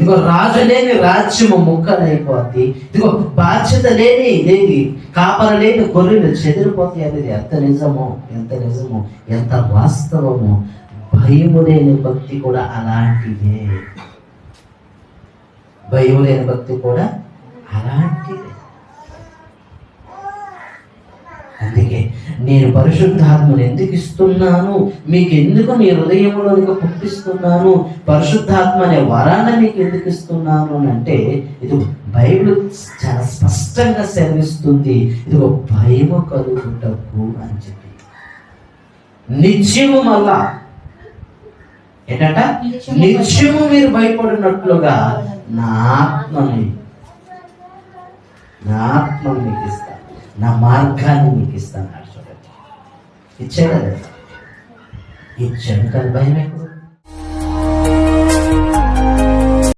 ఇదిగో రాజు లేని రాజ్యము ముక్కలైపోద్ది. ఇదిగో బాధ్యత లేని లేని కాపర లేని గొర్రెలు చెదిరిపోతాయి అనేది ఎంత నిజమో ఎంత నిజమో ఎంత వాస్తవమో? భయము లేని భక్తి కూడా అలాంటిదే. భయం లేని భక్తి కూడా అలాంటి అందుకే నేను పరిశుద్ధాత్మను ఎందుకు ఇస్తున్నాను? మీకు ఎందుకు మీ హృదయంలోనికి పుట్టిస్తున్నాను? పరిశుద్ధాత్మ అనే వరాన్ని మీకు ఎందుకు ఇస్తున్నాను అని అంటే ఇది బైబిల్ చాలా స్పష్టంగా సెలవిస్తుంది. ఇది ఒక భయము కలుగుటకు అని చెప్పి. నిత్యము మళ్ళా ఏంటంట? నిత్యము మీరు భయపడినట్లుగా నా ఆత్మని నా ఆత్మను మీకు ఇస్తాను నా మార్గాన్ని మీకు ఇస్తాను అన్నాడు చూడండి ఇచ్చాడు కదా? ఇచ్చాడు కానీ భయం